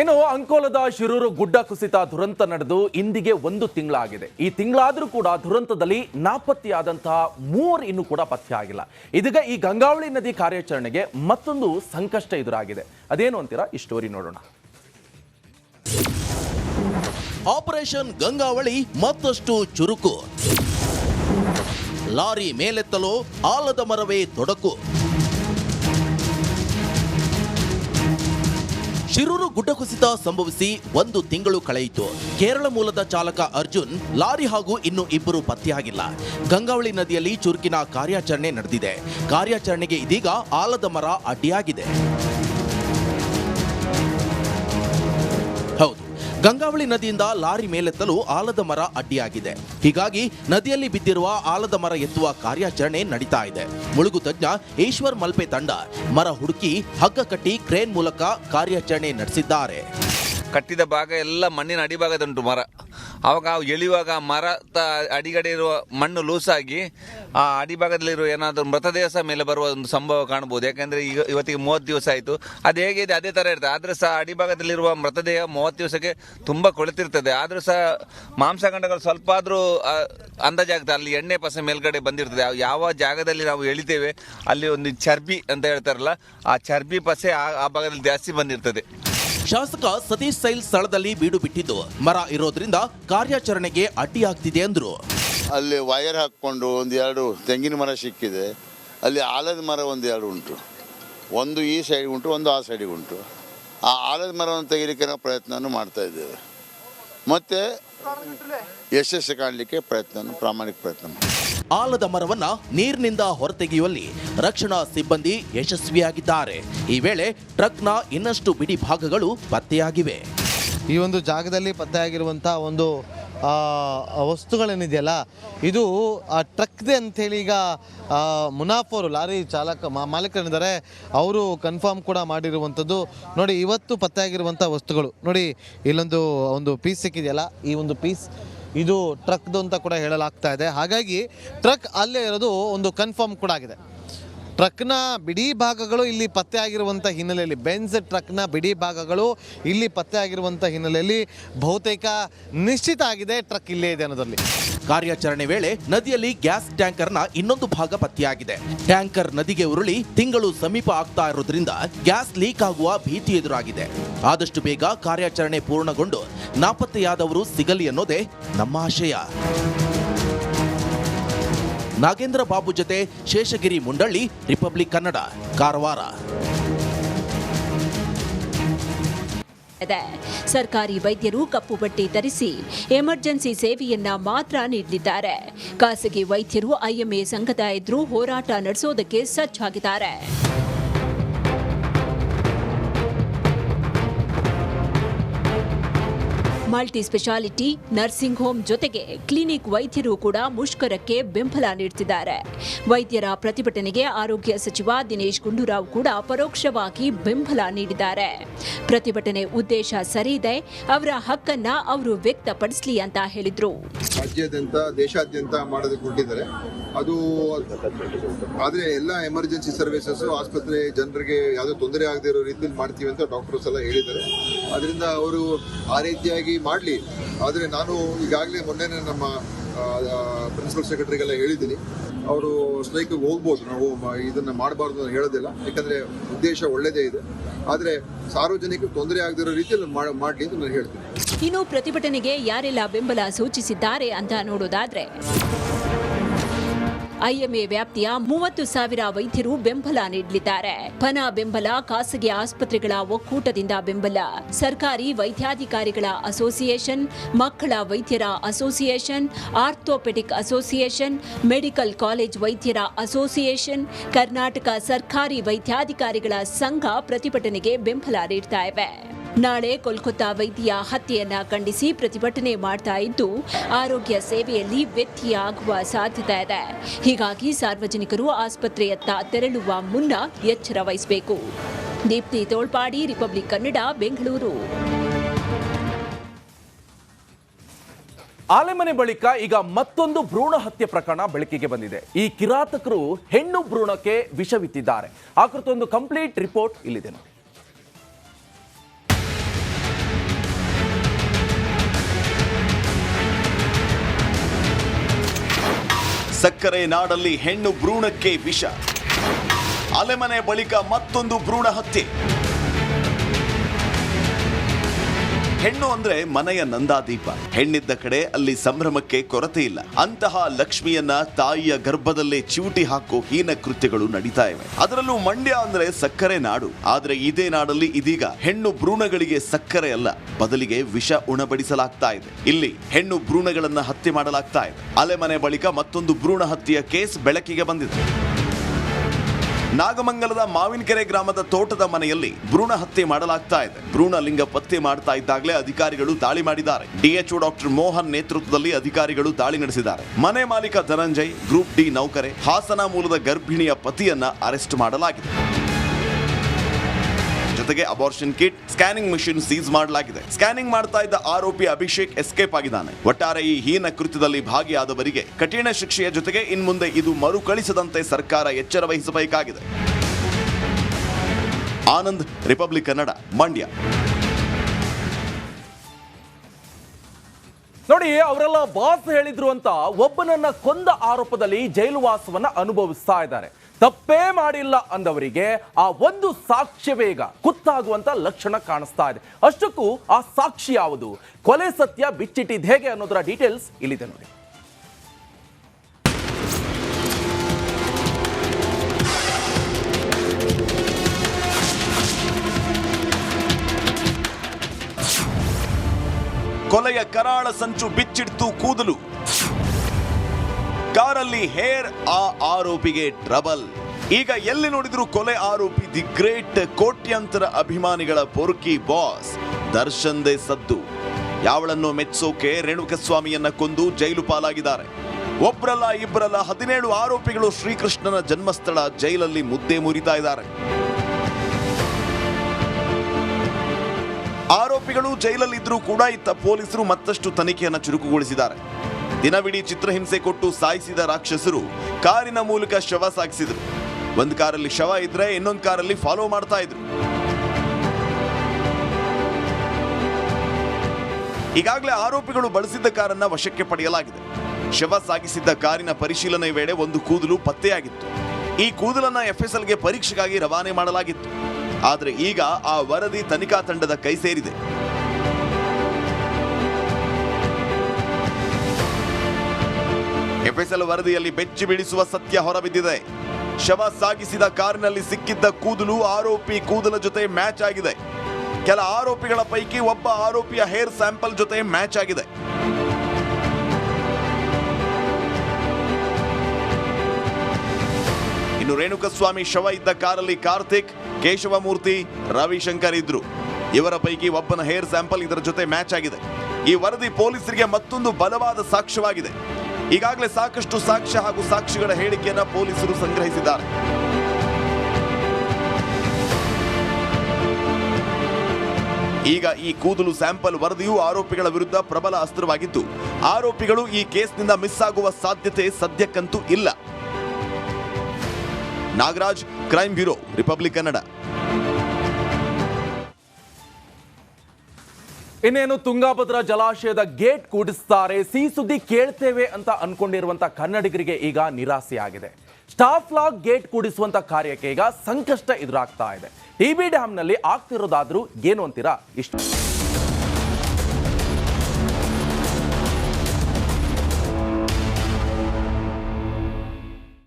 ಇನ್ನು ಅಂಕೋಲದ ಶಿರೂರು ಗುಡ್ಡ ಕುಸಿತ ದುರಂತ ನಡೆದು ಇಂದಿಗೆ ಒಂದು ತಿಂಗಳಾಗಿದೆ. ಈ ತಿಂಗಳಾದರೂ ಕೂಡ ದುರಂತದಲ್ಲಿ ನಾಪತ್ತೆಯಾದಂತಹ ಮೂವರು ಇನ್ನೂ ಕೂಡ ಪತ್ತೆ ಆಗಿಲ್ಲ. ಇದೀಗ ಈ ಗಂಗಾವಳಿ ನದಿ ಕಾರ್ಯಾಚರಣೆಗೆ ಮತ್ತೊಂದು ಸಂಕಷ್ಟ ಎದುರಾಗಿದೆ. ಅದೇನು ಅಂತೀರಾ? ಈ ಸ್ಟೋರಿ ನೋಡೋಣ. ಆಪರೇಷನ್ ಗಂಗಾವಳಿ ಮತ್ತಷ್ಟು ಚುರುಕು. ಲಾರಿ ಮೇಲೆತ್ತಲು ಆಲದ ಮರವೇ ತೊಡಕು. ಶಿರೂರು ಗುಡ್ಡ ಕುಸಿತ ಸಂಭವಿಸಿ ಒಂದು ತಿಂಗಳು ಕಳೆಯಿತು. ಕೇರಳ ಮೂಲದ ಚಾಲಕ ಅರ್ಜುನ್, ಲಾರಿ ಹಾಗೂ ಇನ್ನು ಇಬ್ಬರು ಪತ್ತೆಯಾಗಿಲ್ಲ. ಗಂಗಾವಳಿ ನದಿಯಲ್ಲಿ ಚುರುಕಿನ ಕಾರ್ಯಾಚರಣೆ ನಡೆದಿದೆ. ಕಾರ್ಯಾಚರಣೆಗೆ ಇದೀಗ ಆಲದ ಮರ ಅಡ್ಡಿಯಾಗಿದೆ. ಗಂಗಾವಳಿ ನದಿಯಿಂದ ಲಾರಿ ಮೇಲೆತ್ತಲು ಆಲದ ಮರ ಅಡ್ಡಿಯಾಗಿದೆ. ಹೀಗಾಗಿ ನದಿಯಲ್ಲಿ ಬಿದ್ದಿರುವ ಆಲದ ಮರ ಎತ್ತುವ ಕಾರ್ಯಾಚರಣೆ ನಡೀತಾ ಇದೆ. ಮುಳುಗು ತಜ್ಞ ಈಶ್ವರ್ ಮಲ್ಪೆ ತಂಡ ಮರ ಹುಡುಕಿ ಹಗ್ಗ ಕಟ್ಟಿ ಕ್ರೇನ್ ಮೂಲಕ ಕಾರ್ಯಾಚರಣೆ ನಡೆಸಿದ್ದಾರೆ. ಕಟ್ಟಿದ ಭಾಗ ಎಲ್ಲ ಮಣ್ಣಿನ ಅಡಿಭಾಗದುಂಟು ಮರ. ಆವಾಗ ಮರ ತ ಅಡಿಗಡೆ ಇರುವ ಮಣ್ಣು ಲೂಸಾಗಿ, ಆ ಅಡಿಭಾಗದಲ್ಲಿರುವ ಏನಾದರೂ ಮೃತದೇಹ ಮೇಲೆ ಬರುವ ಒಂದು ಸಂಭವ ಕಾಣಬಹುದು. ಯಾಕಂದ್ರೆ ಈಗ ಇವತ್ತಿಗೆ ಮೂವತ್ತು ದಿವಸ ಆಯಿತು. ಅದು ಹೇಗಿದೆ? ಅದೇ ಥರ ಇರ್ತದೆ. ಆದರೂ ಸಹ ಅಡಿಭಾಗದಲ್ಲಿರುವ ಮೃತದೇಹ ಮೂವತ್ತು ದಿವಸಕ್ಕೆ ತುಂಬ ಕೊಳೆತಿರ್ತದೆ. ಆದರೂ ಸಹ ಮಾಂಸಖಂಡಗಳು ಸ್ವಲ್ಪ ಆದರೂ ಅಂದಾಜಾಗ್ತದೆ. ಅಲ್ಲಿ ಎಣ್ಣೆ ಪಸ ಮೇಲ್ಗಡೆ ಬಂದಿರ್ತದೆ. ಯಾವ ಜಾಗದಲ್ಲಿ ನಾವು ಎಳಿತೇವೆ, ಅಲ್ಲಿ ಒಂದು ಚರ್ಬಿ ಅಂತ ಹೇಳ್ತಾರಲ್ಲ, ಆ ಚರ್ಬಿ ಪಸೆ ಆ ಭಾಗದಲ್ಲಿ ಜಾಸ್ತಿ ಬಂದಿರ್ತದೆ. ಶಾಸಕ ಸತೀಶ್ ಸೈಲ್ ಸ್ಥಳದಲ್ಲಿ ಬೀಡು ಬಿಟ್ಟಿದ್ದು. ಮರ ಇರೋದ್ರಿಂದ ಕಾರ್ಯಾಚರಣೆಗೆ ಅಡ್ಡಿಯಾಗ್ತಿದೆ ಅಂದ್ರು. ಅಲ್ಲಿ ವೈರ್ ಹಾಕ್ಕೊಂಡು ಒಂದೆರಡು ತೆಂಗಿನ ಮರ ಸಿಕ್ಕಿದೆ. ಅಲ್ಲಿ ಆಲದ ಮರ ಒಂದೆರಡು ಉಂಟು. ಒಂದು ಈ ಸೈಡ್ ಉಂಟು, ಒಂದು ಆ ಸೈಡಿಗೆ ಉಂಟು. ಆ ಆಲದ ಮರವನ್ನು ತೆಗಿಲಿಕ್ಕೆ ನಾವು ಪ್ರಯತ್ನವನ್ನು ಮಾಡ್ತಾ ಇದ್ದೇವೆ. ಮತ್ತು ಯಶಸ್ಸು ಕಾಣಲಿಕ್ಕೆ ಪ್ರಯತ್ನ ಪ್ರಾಮಾಣಿಕ ಪ್ರಯತ್ನ. ಆಲದ ಮರವನ್ನ ನೀರಿನಿಂದ ಹೊರತೆಗೆಯುವಲ್ಲಿ ರಕ್ಷಣಾ ಸಿಬ್ಬಂದಿ ಯಶಸ್ವಿಯಾಗಿದ್ದಾರೆ. ಈ ವೇಳೆ ಟ್ರಕ್ನ ಇನ್ನಷ್ಟು ಬಿಡಿ ಭಾಗಗಳು ಪತ್ತೆಯಾಗಿವೆ. ಈ ಒಂದು ಜಾಗದಲ್ಲಿ ಪತ್ತೆಯಾಗಿರುವಂಥ ಒಂದು ವಸ್ತುಗಳೇನಿದೆಯಲ್ಲ, ಇದು, ಆ, ಟ್ರಕ್ದೆ ಅಂಥೇಳಿ ಈಗ ಮುನಾಫೋರು ಲಾರಿ ಚಾಲಕ ಮಾ- ಮಾಲೀಕರಿದ್ದಾರೆ. ಅವರು ಕನ್ಫರ್ಮ್ ಕೂಡ ಮಾಡಿರುವಂಥದ್ದು. ನೋಡಿ, ಇವತ್ತು ಪತ್ತೆಯಾಗಿರುವಂಥ ವಸ್ತುಗಳು. ನೋಡಿ, ಇಲ್ಲೊಂದು, ಒಂದು ಪೀಸ್ ಸಿಕ್ಕಿದೆಯಲ್ಲ, ಈ ಒಂದು ಪೀಸ್ ಇದು ಟ್ರಕ್ದು ಅಂತ ಕೂಡ ಹೇಳಲಾಗ್ತಾ ಇದೆ. ಹಾಗಾಗಿ ಟ್ರಕ್ ಅಲ್ಲೇ ಇರೋದು ಒಂದು ಕನ್ಫರ್ಮ್ ಕೂಡ ಆಗಿದೆ. ಟ್ರಕ್ನ ಬಿಡಿ ಭಾಗಗಳು ಇಲ್ಲಿ ಪತ್ತೆ ಆಗಿರುವಂಥ ಹಿನ್ನೆಲೆಯಲ್ಲಿ ಬೆನ್ಸ್ ಟ್ರಕ್ನ ಬಿಡಿ ಭಾಗಗಳು ಇಲ್ಲಿ ಪತ್ತೆ ಆಗಿರುವಂಥ ಹಿನ್ನೆಲೆಯಲ್ಲಿ ಬಹುತೇಕ ನಿಶ್ಚಿತ ಆಗಿದೆ, ಟ್ರಕ್ ಇಲ್ಲೇ ಇದೆ ಅನ್ನೋದರಲ್ಲಿ. ಕಾರ್ಯಾಚರಣೆ ವೇಳೆ ನದಿಯಲ್ಲಿ ಗ್ಯಾಸ್ ಟ್ಯಾಂಕರ್ನ ಇನ್ನೊಂದು ಭಾಗ ಪತ್ತೆಯಾಗಿದೆ. ಟ್ಯಾಂಕರ್ ನದಿಗೆ ಉರುಳಿ ತಿಂಗಳು ಸಮೀಪ ಆಗ್ತಾ ಇರೋದ್ರಿಂದ ಗ್ಯಾಸ್ ಲೀಕ್ ಆಗುವ ಭೀತಿ ಎದುರಾಗಿದೆ. ಆದಷ್ಟು ಬೇಗ ಕಾರ್ಯಾಚರಣೆ ಪೂರ್ಣಗೊಂಡು ನಾಪತ್ತೆಯಾದವರು ಸಿಗಲಿ ಅನ್ನೋದೇ ನಮ್ಮ ಆಶಯ. ನಾಗೇಂದ್ರ ಬಾಬು ಜೊತೆ ಶೇಷಗಿರಿ ಮುಂಡಳ್ಳಿ, ರಿಪಬ್ಲಿಕ್ ಕನ್ನಡ, ಕಾರವಾರ. ಸರ್ಕಾರಿ ವೈದ್ಯರು ಕಪ್ಪು ಬಟ್ಟೆ ಧರಿಸಿ ಎಮರ್ಜೆನ್ಸಿ ಸೇವೆಯನ್ನ ಮಾತ್ರ ನೀಡಿದ್ದಾರೆ ಖಾಸಗಿ ವೈದ್ಯರು ಐಎಂಎ ಸಂಘದ ಎದುರು ಹೋರಾಟ ನಡೆಸೋದಕ್ಕೆ ಸಜ್ಜಾಗಿದ್ದಾರೆ. ಮಲ್ಟಿ ಸ್ಪೆಷಾಲಿಟಿ ನರ್ಸಿಂಗ್ ಹೋಮ್ ಜೊತೆಗೆ ಕ್ಲಿನಿಕ್ ವೈದ್ಯರು ಕೂಡ ಮುಷ್ಕರಕ್ಕೆ ಬೆಂಬಲ ನೀಡುತ್ತಿದ್ದಾರೆ ವೈದ್ಯರ ಪ್ರತಿಭಟನೆಗೆ ಆರೋಗ್ಯ ಸಚಿವ ದಿನೇಶ್ ಗುಂಡೂರಾವ್ ಕೂಡ ಪರೋಕ್ಷವಾಗಿ ಬೆಂಬಲ ನೀಡಿದ್ದಾರೆ. ಪ್ರತಿಭಟನೆ ಉದ್ದೇಶ ಸರಿ ಇದೆ ಅವರ ಹಕ್ಕನ್ನ ಅವರು ವ್ಯಕ್ತಪಡಿಸಲಿ ಅಂತ ಹೇಳಿದ್ರು. ರಾಜ್ಯಾದ್ಯಂತ, ದೇಶಾದ್ಯಂತ ಮಾಡೋದಕ್ಕೆ ಹೊರಟಿದ್ದಾರೆ ಅದು ಆದರೆ ಎಲ್ಲ ಎಮರ್ಜೆನ್ಸಿ ಸರ್ವಿಸಸ್ ಆಸ್ಪತ್ರೆ ಜನರಿಗೆ ಯಾವುದೇ ತೊಂದರೆ ಆಗದೆ ಇರೋ ರೀತಿಯಲ್ಲಿ ಮಾಡ್ತೀವಿ ಅಂತ ಡಾಕ್ಟರ್ಸ್ ಎಲ್ಲ ಹೇಳಿದ್ದಾರೆ. ಅದರಿಂದ ಅವರು ಆ ರೀತಿಯಾಗಿ ಮಾಡಲಿ. ಆದರೆ ನಾನು ಈಗಾಗಲೇ ಮೊನ್ನೆ ನಮ್ಮ ಪ್ರಿನ್ಸಿಪಲ್ ಸೆಕ್ರೆಟರಿಗೆಲ್ಲ ಹೇಳಿದ್ದೀನಿ. ಅವರು ಸ್ಟ್ರೈಕ್ ಹೋಗ್ಬೋದು. ನಾವು ಇದನ್ನು ಮಾಡಬಾರ್ದು ಅಂತ ಹೇಳೋದಿಲ್ಲ. ಯಾಕಂದರೆ ಉದ್ದೇಶ ಒಳ್ಳೆಯದೇ ಇದೆ. ಆದರೆ ಸಾರ್ವಜನಿಕರಿಗೆ ತೊಂದರೆ ಆಗದಿರೋ ರೀತಿಯಲ್ಲಿ ಮಾಡ್ಲಿ ಅಂತ ನಾನು ಹೇಳ್ತೀನಿ. ಇನ್ನು ಪ್ರತಿಭಟನೆಗೆ ಯಾರೆಲ್ಲ ಬೆಂಬಲ ಸೂಚಿಸಿದ್ದಾರೆ ಅಂತ ನೋಡೋದಾದ್ರೆ ಐಎಂಎ ವ್ಯಾಪ್ತಿಯ ಮೂವತ್ತು ಸಾವಿರ ವೈದ್ಯರು ಬೆಂಬಲ ನೀಡಲಿದ್ದಾರೆ. ಪನ ಬೆಂಬಲ, ಖಾಸಗಿ ಆಸ್ಪತ್ರೆಗಳ ಒಕ್ಕೂಟದಿಂದ ಬೆಂಬಲ. ಸರ್ಕಾರಿ ವೈದ್ಯಾಧಿಕಾರಿಗಳ ಅಸೋಸಿಯೇಷನ್, ಮಕ್ಕಳ ವೈದ್ಯರ association, orthopaedic association, medical college ವೈದ್ಯರ ಅಸೋಸಿಯೇಷನ್, ಕರ್ನಾಟಕ ಸರ್ಕಾರಿ ವೈದ್ಯಾಧಿಕಾರಿಗಳ ಸಂಘ ಪ್ರತಿಭಟನೆಗೆ ಬೆಂಬಲ ನೀಡ್ತಾ ನಾಳೆ ಕೋಲ್ಕತ್ತಾ ವೈದ್ಯ ಹತ್ಯೆಯನ್ನ ಖಂಡಿಸಿ ಪ್ರತಿಭಟನೆ ಮಾಡ್ತಾ ಇದ್ದು, ಆರೋಗ್ಯ ಸೇವೆಯಲ್ಲಿ ವ್ಯತ್ಯಯ ಆಗುವ ಸಾಧ್ಯತೆ ಇದೆ. ಹೀಗಾಗಿ ಸಾರ್ವಜನಿಕರು ಆಸ್ಪತ್ರೆಯತ್ತ ತೆರಳುವ ಮುನ್ನ ಎಚ್ಚರ ವಹಿಸಬೇಕು. ದೀಪ್ತಿ ತೋಳ್ಪಾಡಿ, ರಿಪಬ್ಲಿಕ್ ಕನ್ನಡ, ಬೆಂಗಳೂರು. ಆಲೆಮನೆ ಬಳಿಕ ಈಗ ಮತ್ತೊಂದು ಭ್ರೂಣ ಹತ್ಯೆ ಪ್ರಕರಣ ಬೆಳಕಿಗೆ ಬಂದಿದೆ. ಈ ಕಿರಾತಕರು ಹೆಣ್ಣು ಭ್ರೂಣಕ್ಕೆ ವಿಷವಿತ್ತಿದ್ದಾರೆ. ಆ ಕುರಿತೊಂದು ಕಂಪ್ಲೀಟ್ ರಿಪೋರ್ಟ್ ಇಲ್ಲಿದೆ ನೋಡಿ. ಸಕ್ಕರೆ ನಾಡಲ್ಲಿ ಹೆಣ್ಣು ಭ್ರೂಣಕ್ಕೆ ವಿಷ. ಅಲೆಮನೆ ಬಳಿಕ ಮತ್ತೊಂದು ಭ್ರೂಣ ಹತ್ಯೆ. ಹೆಣ್ಣು ಅಂದ್ರೆ ಮನೆಯ ನಂದಾದೀಪ. ಹೆಣ್ಣಿದ್ದ ಕಡೆ ಅಲ್ಲಿ ಸಂಭ್ರಮಕ್ಕೆ ಕೊರತೆ ಇಲ್ಲ. ಅಂತಹ ಲಕ್ಷ್ಮಿಯನ್ನ ತಾಯಿಯ ಗರ್ಭದಲ್ಲೇ ಚಿವುಟಿ ಹಾಕೋ ಹೀನ ಕೃತ್ಯಗಳು ನಡೀತಾ ಇವೆ. ಅದರಲ್ಲೂ ಮಂಡ್ಯ ಅಂದ್ರೆ ಸಕ್ಕರೆ ನಾಡು. ಆದ್ರೆ ಇದೇ ನಾಡಲ್ಲಿ ಇದೀಗ ಹೆಣ್ಣು ಭ್ರೂಣಗಳಿಗೆ ಸಕ್ಕರೆ ಅಲ್ಲ, ಬದಲಿಗೆ ವಿಷ ಉಣಬಡಿಸಲಾಗ್ತಾ ಇದೆ. ಇಲ್ಲಿ ಹೆಣ್ಣು ಭ್ರೂಣಗಳನ್ನ ಹತ್ಯೆ ಮಾಡಲಾಗ್ತಾ ಇದೆ. ಅಲೆಮನೆ ಬಳಿಕ ಮತ್ತೊಂದು ಭ್ರೂಣ ಹತ್ಯೆಯ ಕೇಸ್ ಬೆಳಕಿಗೆ ಬಂದಿದೆ. ನಾಗಮಂಗಲದ ಮಾವಿನಕೆರೆ ಗ್ರಾಮದ ತೋಟದ ಮನೆಯಲ್ಲಿ ಭ್ರೂಣ ಹತ್ಯೆ ಮಾಡಲಾಗ್ತಾ ಇದೆ. ಭ್ರೂಣ ಲಿಂಗ ಪತ್ತೆ ಮಾಡ್ತಾ ಇದ್ದಾಗಲೇ ಅಧಿಕಾರಿಗಳು ದಾಳಿ ಮಾಡಿದ್ದಾರೆ. ಡಿಎಚ್ಒ ಡಾಕ್ಟರ್ ಮೋಹನ್ ನೇತೃತ್ವದಲ್ಲಿ ಅಧಿಕಾರಿಗಳು ದಾಳಿ ನಡೆಸಿದ್ದಾರೆ. ಮನೆ ಮಾಲೀಕ ಧನಂಜಯ್, ಗ್ರೂಪ್ ಡಿ ನೌಕರೆ ಹಾಸನ ಮೂಲದ ಗರ್ಭಿಣಿಯ ಪತಿಯನ್ನ ಅರೆಸ್ಟ್ ಮಾಡಲಾಗಿದೆ. ಜೊತೆಗೆ abortion kit scanning machine seize ಮಾಡಲಾಗಿದೆ. ಸ್ಕ್ಯಾನಿಂಗ್ ಮಾಡ್ತಾ ಇದ್ದ ಆರೋಪಿ ಅಭಿಷೇಕ್ ಎಸ್ಕೇಪ್ ಆಗಿದ್ದಾನೆ. ಒಟ್ಟಾರೆ ಈ ಹೀನ ಕೃತ್ಯದಲ್ಲಿ ಭಾಗಿಯಾದವರಿಗೆ ಕಠಿಣ ಶಿಕ್ಷೆಯ ಜೊತೆಗೆ ಇನ್ಮುಂದೆ ಇದು ಮರುಕಳಿಸದಂತೆ ಸರ್ಕಾರ ಎಚ್ಚರ ವಹಿಸಬೇಕಾಗಿದೆ. ಆನಂದ್ ರಿಪಬ್ಲಿಕ್ ಕನ್ನಡ ಮಂಡ್ಯ. ನೋಡಿ, ಅವರೆಲ್ಲ ಬಾಸ್ ಹೇಳಿದ್ರು ಅಂತ ಒಬ್ಬನನ್ನ ಕೊಂದ ಆರೋಪದಲ್ಲಿ ಜೈಲುವಾಸವನ್ನ ಅನುಭವಿಸ್ತಾ ಇದ್ದಾರೆ. ತಪ್ಪೇ ಮಾಡಿಲ್ಲ ಅಂದವರಿಗೆ ಆ ಒಂದು ಸಾಕ್ಷ್ಯ ವೇಗ, ಕುತ್ತಾಗುವಂತ ಲಕ್ಷಣ ಕಾಣಿಸ್ತಾ ಇದೆ. ಅಷ್ಟಕ್ಕೂ ಆ ಸಾಕ್ಷಿ ಯಾವುದು? ಕೊಲೆ ಸತ್ಯ ಬಿಚ್ಚಿಟ್ಟಿದ್ ಹೇಗೆ ಅನ್ನೋದರ ಡೀಟೇಲ್ಸ್ ಇಲ್ಲಿದೆ ನೋಡಿ. ಕೊಲೆಯ ಕರಾಳ ಸಂಚು ಬಿಚ್ಚಿಡ್ತು ಕೂದಲು. ಕಾರಲ್ಲಿ ಹೇರ್ ಆ ಆರೋಪಿಗೆ ಟ್ರಬಲ್. ಈಗ ಎಲ್ಲಿ ನೋಡಿದ್ರು ಕೊಲೆ ಆರೋಪಿ ದಿ ಗ್ರೇಟ್ ಕೋಟ್ಯಂತರ ಅಭಿಮಾನಿಗಳ ಪೊರ್ಕಿ ಬಾಸ್ ದರ್ಶನ್ ದೇ ಸದ್ದು. ಯಾವಳನ್ನು ಮೆಚ್ಚೋಕೆ ರೇಣುಕಸ್ವಾಮಿಯನ್ನ ಕೊಂದು ಜೈಲು ಪಾಲಾಗಿದ್ದಾರೆ. ಒಬ್ರಲ್ಲ ಇಬ್ಬರಲ್ಲ ಹದಿನೇಳು ಆರೋಪಿಗಳು ಶ್ರೀಕೃಷ್ಣನ ಜನ್ಮಸ್ಥಳ ಜೈಲಲ್ಲಿ ಮುದ್ದೆ ಮುರಿತಾ ಇದ್ದಾರೆ. ಆರೋಪಿಗಳು ಜೈಲಲ್ಲಿದ್ದರೂ ಕೂಡ ಇತ್ತ ಪೊಲೀಸರು ಮತ್ತಷ್ಟು ತನಿಖೆಯನ್ನು ಚುರುಕುಗೊಳಿಸಿದ್ದಾರೆ. ದಿನವಿಡೀ ಚಿತ್ರಹಿಂಸೆ ಕೊಟ್ಟು ಸಾಯಿಸಿದ ರಾಕ್ಷಸರು ಕಾರಿನ ಮೂಲಕ ಶವ ಸಾಗಿಸಿದ್ರು. ಒಂದು ಕಾರಲ್ಲಿ ಶವ ಇದ್ರೆ ಇನ್ನೊಂದು ಕಾರಲ್ಲಿ ಫಾಲೋ ಮಾಡ್ತಾ ಇದ್ರು. ಈಗಾಗಲೇ ಆರೋಪಿಗಳು ಬಳಸಿದ್ದ ಕಾರನ್ನ ವಶಕ್ಕೆ ಪಡೆಯಲಾಗಿದೆ. ಶವ ಸಾಗಿಸಿದ್ದ ಕಾರಿನ ಪರಿಶೀಲನೆ ವೇಳೆ ಒಂದು ಕೂದಲು ಪತ್ತೆಯಾಗಿತ್ತು. ಈ ಕೂದಲನ್ನ ಎಫ್ಎಸ್ಎಲ್ಗೆ ಪರೀಕ್ಷೆಗಾಗಿ ರವಾನೆ ಮಾಡಲಾಗಿತ್ತು. ಆದರೆ ಈಗ ಆ ವರದಿ ತನಿಖಾ ತಂಡದ ಕೈ ಸೇರಿದೆ. ಎಫ್ಎಸ್ಎಲ್ ವರದಿಯಲ್ಲಿ ಬೆಚ್ಚಿ ಬಿಡಿಸುವ ಸತ್ಯ ಹೊರಬಿದ್ದಿದೆ. ಶವ ಸಾಗಿಸಿದ ಕಾರಿನಲ್ಲಿ ಸಿಕ್ಕಿದ್ದ ಕೂದಲು ಆರೋಪಿ ಕೂದಲ ಜೊತೆ ಮ್ಯಾಚ್ ಆಗಿದೆ. ಕೆಲ ಆರೋಪಿಗಳ ಪೈಕಿ ಒಬ್ಬ ಆರೋಪಿಯ ಹೇರ್ ಸ್ಯಾಂಪಲ್ ಜೊತೆ ಮ್ಯಾಚ್ ಆಗಿದೆ. ಇನ್ನು ರೇಣುಕಸ್ವಾಮಿ ಶವ ಇದ್ದ ಕಾರಲ್ಲಿ ಕಾರ್ತಿಕ್, ಕೇಶವಮೂರ್ತಿ, ರವಿಶಂಕರ್ ಇದ್ರು. ಇವರ ಪೈಕಿ ಒಬ್ಬನ ಹೇರ್ ಸ್ಯಾಂಪಲ್ ಇದರ ಜೊತೆ ಮ್ಯಾಚ್ ಆಗಿದೆ. ಈ ವರದಿ ಪೊಲೀಸರಿಗೆ ಮತ್ತೊಂದು ಬಲವಾದ ಸಾಕ್ಷ್ಯವಾಗಿದೆ. ಈಗಾಗಲೇ ಸಾಕಷ್ಟು ಸಾಕ್ಷ್ಯ ಹಾಗೂ ಸಾಕ್ಷಿಗಳ ಹೇಳಿಕೆಯನ್ನು ಪೊಲೀಸರು ಸಂಗ್ರಹಿಸಿದ್ದಾರೆ. ಈಗ ಈ ಕೂದಲು ಸ್ಯಾಂಪಲ್ ವರದಿಯು ಆರೋಪಿಗಳ ವಿರುದ್ಧ ಪ್ರಬಲ ಅಸ್ತ್ರವಾಗಿದ್ದು, ಆರೋಪಿಗಳು ಈ ಕೇಸ್ನಿಂದ ಮಿಸ್ ಆಗುವ ಸಾಧ್ಯತೆ ಸದ್ಯಕ್ಕಂತೂ ಇಲ್ಲ. Nagaraj, crime bureau, Republic Kannada. ಇನ್ನೇನು ತುಂಗಾಭದ್ರಾ ಜಲಾಶಯದ ಗೇಟ್ ಕೂಡಿಸ್ತಾರೆ ಸಿಹಿ ಸುದ್ದಿ ಕೇಳ್ತೇವೆ ಅಂತ ಅನ್ಕೊಂಡಿರುವಂತ ಕನ್ನಡಿಗರಿಗೆ ಈಗ ನಿರಾಸೆಯಾಗಿದೆ. ಸ್ಟಾಫ್ ಲಾಕ್ ಗೇಟ್ ಕೂಡಿಸುವಂತ ಕಾರ್ಯಕ್ಕೆ ಈಗ ಸಂಕಷ್ಟ ಎದುರಾಗ್ತಾ ಇದೆ. ಟಿ ಡ್ಯಾಮ್ನಲ್ಲಿ ಆಗ್ತಿರೋದಾದ್ರೂ ಏನು ಅಂತೀರಾ? ಇಷ್ಟು.